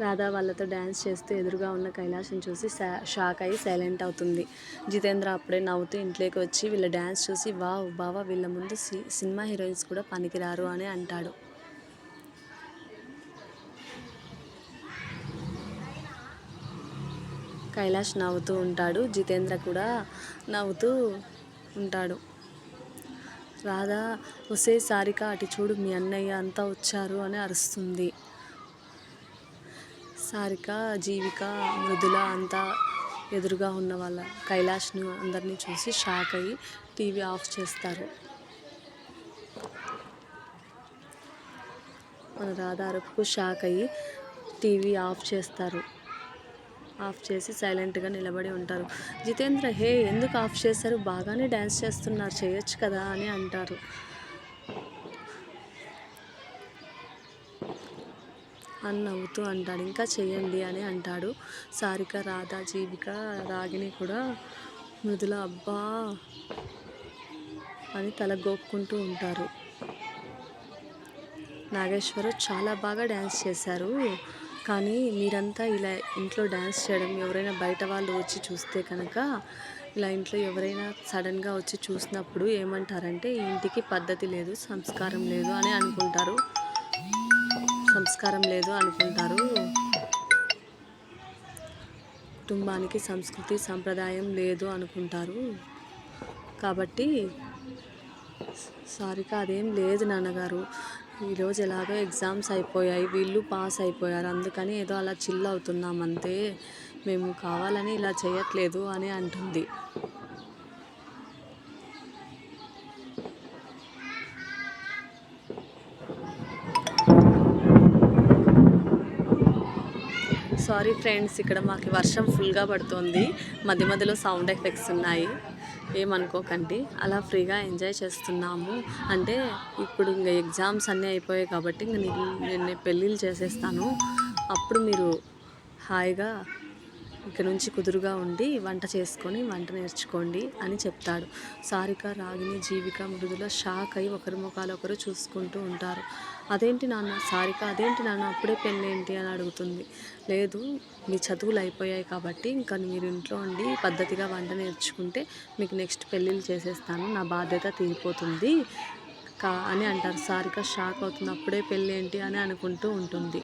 రాధా వాళ్ళతో డ్యాన్స్ చేస్తూ ఎదురుగా ఉన్న కైలాసం చూసి శా- షాక్ అయ్యి సైలెంట్ అవుతుంది. జితేంద్ర అప్పుడే నవ్వుతూ ఇంట్లోకి వచ్చి వీళ్ళ డ్యాన్స్ చూసి వావ్ బావా వీళ్ళ ముందు సి- సినిమా హీరోయిన్స్ కూడా పనికిరారు అని అంటాడు. కైలాష్ నవ్వుతూ ఉంటాడు. జితేంద్ర కూడా నవ్వుతూ ఉంటాడు. రాధా ఒసే సారిక అటు చూడు మీ అన్నయ్య అంతా వచ్చారు అని అరుస్తుంది. సారిక జీవిక మృదుల అంతా ఎదురుగా ఉన్న వాళ్ళ కైలాష్ను అందరినీ చూసి షాక్ అయ్యి టీవీ ఆఫ్ చేస్తారు. మన రాధారపుకు షాక్ అయ్యి టీవీ ఆఫ్ చేస్తారు. ఆఫ్ చేసి సైలెంట్గా నిలబడి ఉంటారు. జితేంద్ర హే ఎందుకు ఆఫ్ చేశారు? బాగానే డ్యాన్స్ చేస్తున్నారు. చేయొచ్చు కదా అని అంటారు. అని నవ్వుతూ అంటాడు. ఇంకా చేయండి అని అంటాడు. సారిక రాధా జీవిక రాగిని కూడా మృదుల అబ్బా అని తల గోక్కుంటూ ఉంటారు. నాగేశ్వరు చాలా బాగా డ్యాన్స్ చేశారు. కానీ మీరంతా ఇలా ఇంట్లో డ్యాన్స్ చేయడం ఎవరైనా బయట వాళ్ళు వచ్చి చూస్తే కనుక ఇలా ఇంట్లో ఎవరైనా సడన్గా వచ్చి చూసినప్పుడు ఏమంటారంటే ఇంటికి పద్ధతి లేదు సంస్కారం లేదు అని అనుకుంటారు. సంస్కారం లేదు అనుకుంటారు. కుటుంబానికి సంస్కృతి సంప్రదాయం లేదు అనుకుంటారు. కాబట్టి సారిక అదేం లేదు నాన్నగారు. ఈరోజు ఎలాగో ఎగ్జామ్స్ అయిపోయాయి వీళ్ళు పాస్ అయిపోయారు. అందుకని ఏదో అలా చిల్ అవుతున్నాం అంతే. మేము కావాలని ఇలా చేయట్లేదు అని అంటుంది. సారీ ఫ్రెండ్స్ ఇక్కడ మాకు వర్షం ఫుల్గా పడుతుంది. మధ్య మధ్యలో సౌండ్ ఎఫెక్ట్స్ ఉన్నాయి. ఏమనుకోకండి అలా ఫ్రీగా ఎంజాయ్ చేస్తున్నాము. అంటే ఇప్పుడు ఇంకా ఎగ్జామ్స్ అన్నీ అయిపోయాయి కాబట్టి ఇంక నేను నేను పెళ్ళిళ్ళు చేసేస్తాను. అప్పుడు మీరు హాయిగా ఇక్కడ నుంచి కుదురుగా ఉండి వంట చేసుకొని వంట నేర్చుకోండి అని చెప్తాడు. సారిక రాగిని జీవిక మృదుల షాక్ అయి ఒకరి ముఖాలు ఒకరు చూసుకుంటూ ఉంటారు. అదేంటి నాన్న? సారిక అదేంటి నాన్న? అప్పుడే పెళ్ళేంటి? అని అడుగుతుంది. లేదు మీ చదువులు అయిపోయాయి కాబట్టి ఇంకా మీరు ఇంట్లో ఉండి పద్ధతిగా వంట నేర్చుకుంటే మీకు నెక్స్ట్ పెళ్ళిళ్ళు చేసేస్తాను. నా బాధ్యత తీరిపోతుంది కా అని అంటారు. సారిక షాక్ అవుతుంది. అప్పుడే పెళ్ళి ఏంటి అని అనుకుంటూ ఉంటుంది.